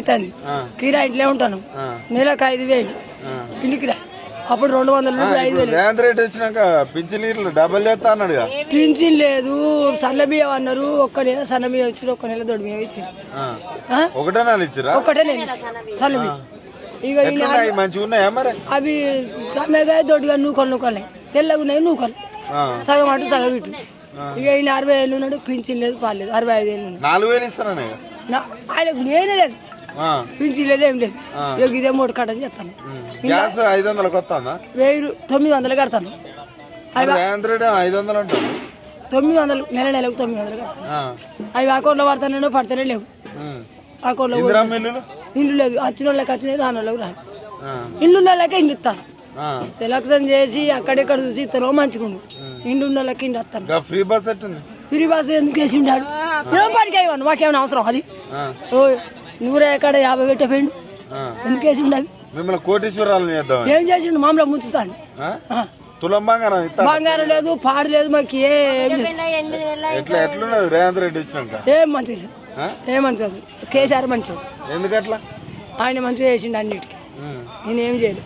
అవుతుంది. కిరా ఇంట్లో ఉంటాను. నెలకు ఐదు వేలు. ఇల్లు కిరా అప్పుడు రెండు వందల నుండి ఐదు ఇప్పుడు వేలు. రేవంత్ రెడ్డి వచ్చినాక పింఛన్ ఇట్లా డబల్ చేస్తా అన్నాడుగా పింఛన్ లేదు. సన్న బియ్యం అన్నారు. ఒక్క నెల సన్న బియ్యం ఇచ్చారు ఒక్క నెల దొడ్డు బియ్యం ఇచ్చారు? ఒకటే నాలుగు ఇచ్చిరా నేను ఇచ్చాను సన్న బియ్యం. ఇక మంచిగా ఉన్నాయా మరి? అవి సన్నగా దొడ్డుగా నూకలు నూకలే తెల్లగా ఉన్నాయి నూకలు. సగం అటు సగం ఇటు. ఇక ఈయన అరవై ఏళ్ళు ఉన్నాడు పింఛన్ లేదు పాలేదు అరవై ఐదు ఏళ్ళు నాలుగు వేలు ఇస్తాననే నా- ఆయనకు నేనే లేదు. పింఛన్ లేదు ఏం లేదు. ఇక ఇదే మూడు కట్టని చెప్తాను గ్యాస్ ఐదు వందలకు వస్తుందా? వెయ్యి తొమ్మిది వందలు కడతాను. రేవంత్ రెడ్డి ఐదు వందలు అంటాడు తొమ్మిది వందలు నెల నెలకు తొమ్మిది వందలు కడతాను. ఆ. అవి అకౌంట్లో పడతానో పడతానే లేవు. అకౌంట్లో ఇల్లు లేదు. వచ్చిన వాళ్ళకి వచ్చినాయి రాని వాళ్ళకి రాను. ఆ. ఇల్లు ఉన్న వాళ్ళకే ఇస్తాను. ఆ. సెలక్షన్ చేసి అక్కడెక్కడ చూసి ఇస్తారో మంచిగుండు ఇండ్లు ఉన్న వాళ్ళకి ఇండ్లు వస్తాను ఇంకా ఫ్రీ బస్ పిరి బాస్ ఎందుకు వేసి ఉండాడు ఏం పనికి అయ్యాను మాకేమైనా అవసరం అది? ఆ. ఓ నూరే ఎక్కడ యాభై పెట్టపోయిండు. ఎందుకు వేసి ఉండాలి మిమ్మల్ని కోటీశ్వరాలు చేద్దాం ఏం చేసిండు? మామూలుగా ముంచుతాడు. ఆ. తులం బంగారం బంగారం లేదు పాడు లేదు మాకు ఏం ఎట్లా ఎట్లున్నది? రేవంత్ రెడ్డి వచ్చినాక ఏం ఆ? ఏం మంచిది కేసీఆర్ మంచివాడు. ఎందుకట్లా? ఆయన మంచిగా చేసిండు అన్నిటికీ. నేను ఏం చేయలేదు.